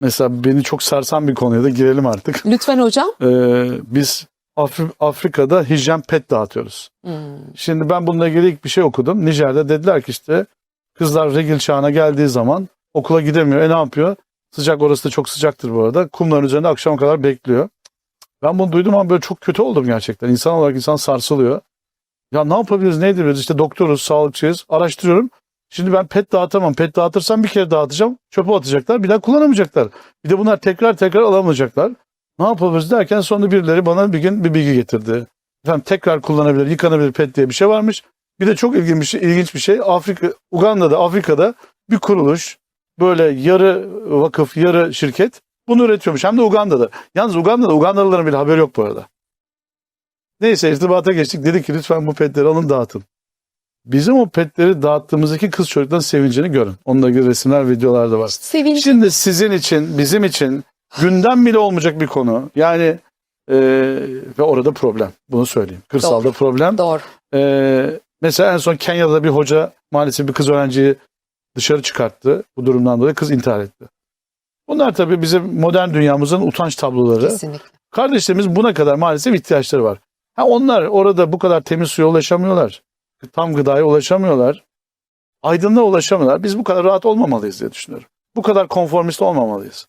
mesela beni çok sarsan bir konuya da girelim artık. Lütfen hocam. Ee, biz Afri- Afrika'da hijyen pet dağıtıyoruz. Hmm. Şimdi ben bununla ilgili ilk bir şey okudum. Nijer'de dediler ki işte kızlar regil çağına geldiği zaman okula gidemiyor. E ne yapıyor? Sıcak orası da çok sıcaktır bu arada. Kumların üzerinde akşama kadar bekliyor. Ben bunu duydum ama böyle çok kötü oldum gerçekten. İnsan olarak insan sarsılıyor. Ya ne yapabiliriz ne edebiliriz işte doktoruz sağlıkçıyız araştırıyorum. Şimdi ben pet dağıtamam. Pet dağıtırsam bir kere dağıtacağım. Çöpe atacaklar. Bir daha kullanamayacaklar. Bir de bunlar tekrar tekrar alamayacaklar. Ne yapabiliriz derken sonra birileri bana bir gün bir bilgi getirdi. Efendim tekrar kullanabilir, yıkanabilir pet diye bir şey varmış. Bir de çok ilginç bir şey, ilginç bir şey. Afrika, Uganda'da, Afrika'da bir kuruluş böyle yarı vakıf, yarı şirket bunu üretiyormuş. Hem de Uganda'da. Yalnız Uganda'da Ugandalıların bile haberi yok bu arada. Neyse irtibata geçtik. Dedik ki lütfen bu petleri alın dağıtın. Bizim o petleri dağıttığımızdaki kız çocukların sevincini görün. Onunla ilgili resimler, videolar da var. Sevinç. Şimdi sizin için, bizim için gündem bile olmayacak bir konu. Yani e, ve orada problem. Bunu söyleyeyim. Kırsalda problem. Doğru. E, mesela en son Kenya'da bir hoca maalesef bir kız öğrenciyi dışarı çıkarttı. Bu durumdan dolayı kız intihar etti. Bunlar tabii bizim modern dünyamızın utanç tabloları. Kesinlikle. Kardeşlerimiz buna kadar maalesef ihtiyaçları var. Ha onlar orada bu kadar temiz suya ulaşamıyorlar. Tam gıdaya ulaşamıyorlar. Aydınlığa ulaşamıyorlar. Biz bu kadar rahat olmamalıyız diye düşünüyorum. Bu kadar konformist olmamalıyız.